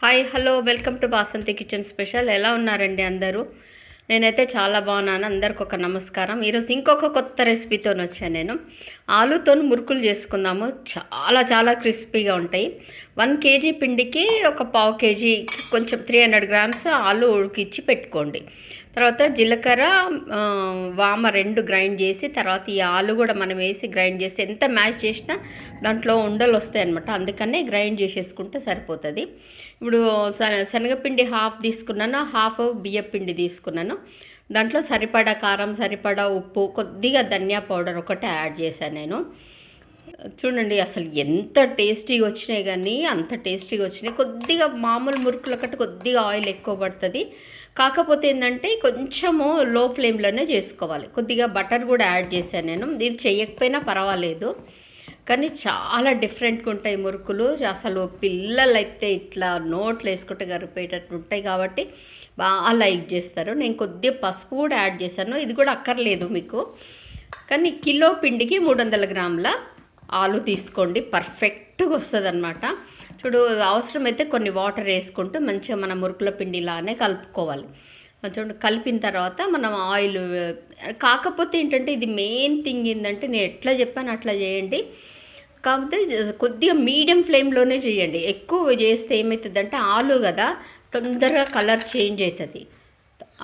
Hi hello welcome to Basanti kitchen special. ఎలా ఉన్నారండి అందరూ? నేనైతే చాలా బాగున్నాను. అందరికి ఒక నమస్కారం. ఈరోజు ఇంకొక కొత్త రెసిపీతో వచ్చాను నేను. ఆలుతో మురుకులు చేసుకుందాము. చాలా చాలా క్రిస్పీగా ఉంటాయి. వన్ కేజీ పిండికి ఒక పావు కేజీ కొంచెం త్రీ హండ్రెడ్ గ్రామ్స్ ఆలు ఉడికిచ్చి పెట్టుకోండి. తర్వాత జీలకర్ర వామ రెండు గ్రైండ్ చేసి తర్వాత ఈ ఆలు కూడా మనం వేసి గ్రైండ్ చేసి ఎంత మ్యాష్ చేసినా దాంట్లో ఉండలు వస్తాయి అనమాట అందుకనే గ్రైండ్ చేసేసుకుంటే సరిపోతుంది. ఇప్పుడు శనగపిండి హాఫ్ తీసుకున్నాను. హాఫ్ బియ్యపిండి తీసుకున్నాను. దాంట్లో సరిపడా కారం సరిపడా ఉప్పు కొద్దిగా ధనియా పౌడర్ ఒకటి యాడ్ చేశాను నేను. చూడండి అసలు ఎంత టేస్టీగా వచ్చినాయి కానీ అంత టేస్టీగా వచ్చినాయి. కొద్దిగా మామూలు మురుకుల కట్టు కొద్దిగా ఆయిల్ ఎక్కువ పడుతుంది. కాకపోతే ఏంటంటే కొంచెము లో ఫ్లేమ్లోనే చేసుకోవాలి. కొద్దిగా బటర్ కూడా యాడ్ చేశాను నేను. ఇది చేయకపోయినా పర్వాలేదు. కానీ చాలా డిఫరెంట్గా ఉంటాయి మురుకులు. అసలు పిల్లలైతే ఇట్లా నోట్లు వేసుకుంటే గరిపోయేటట్టు ఉంటాయి కాబట్టి బాగా లైక్ చేస్తారు. నేను కొద్దిగా పసుపు కూడా యాడ్ చేశాను. ఇది కూడా అక్కర్లేదు మీకు. కానీ కిలో పిండికి మూడు వందల గ్రాముల ఆలు తీసుకోండి. పర్ఫెక్ట్గా వస్తుంది అనమాట చూడు అవసరమైతే కొన్ని వాటర్ వేసుకుంటూ మంచిగా మన మురుకుల పిండిలానే కలుపుకోవాలి. కొంచెం కలిపిన తర్వాత మనం ఆయిల్ కాకపోతే ఏంటంటే ఇది మెయిన్ థింగ్ ఏంటంటే నేను ఎట్లా చెప్పాను అట్లా చేయండి. కాకపోతే కొద్దిగా మీడియం ఫ్లేమ్లోనే చేయండి. ఎక్కువ చేస్తే ఏమవుతుందంటే ఆలు కదా తొందరగా కలర్ చేంజ్ అవుతుంది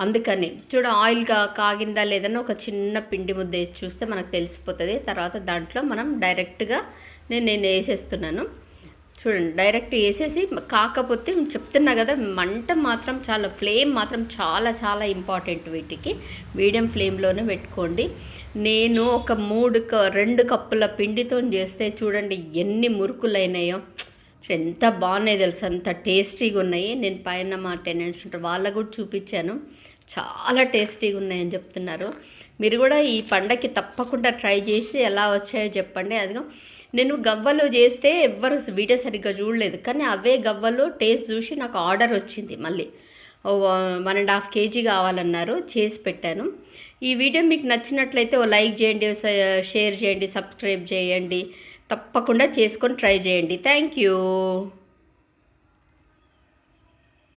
అందుకని చూడ ఆయిల్గా కాగిందా లేదని ఒక చిన్న పిండి ముద్ద వేసి చూస్తే మనకు తెలిసిపోతుంది. తర్వాత దాంట్లో మనం డైరెక్ట్గా నేను నేను వేసేస్తున్నాను. చూడండి డైరెక్ట్ వేసేసి కాకపోతే చెప్తున్నా కదా మంట మాత్రం చాలా ఫ్లేమ్ మాత్రం చాలా చాలా ఇంపార్టెంట్ వీటికి. మీడియం ఫ్లేమ్లోనే పెట్టుకోండి. నేను ఒక మూడు క రెండు కప్పుల పిండితో చేస్తే చూడండి ఎన్ని మురుకులైనాయో. ఎంత బాగున్నాయి తెలుసు అంత టేస్టీగా ఉన్నాయి. నేను పైన మా టెనెంట్స్ ఉంటారు వాళ్ళకు కూడా చూపించాను. చాలా టేస్టీగా ఉన్నాయని చెప్తున్నారు. మీరు కూడా ఈ పండగకి తప్పకుండా ట్రై చేసి ఎలా వచ్చాయో చెప్పండి. అదిగో నేను గవ్వలు చేస్తే ఎవ్వరు వీడియో సరిగ్గా చూడలేదు. కానీ అవే గవ్వలు టేస్ట్ చూసి నాకు ఆర్డర్ వచ్చింది మళ్ళీ. వన్ అండ్ హాఫ్ కేజీ కావాలన్నారు చేసి పెట్టాను. ఈ వీడియో మీకు నచ్చినట్లయితే ఓ లైక్ చేయండి షేర్ చేయండి సబ్స్క్రైబ్ చేయండి. తప్పకుండా చేసుకొని ట్రై చేయండి. Thank you.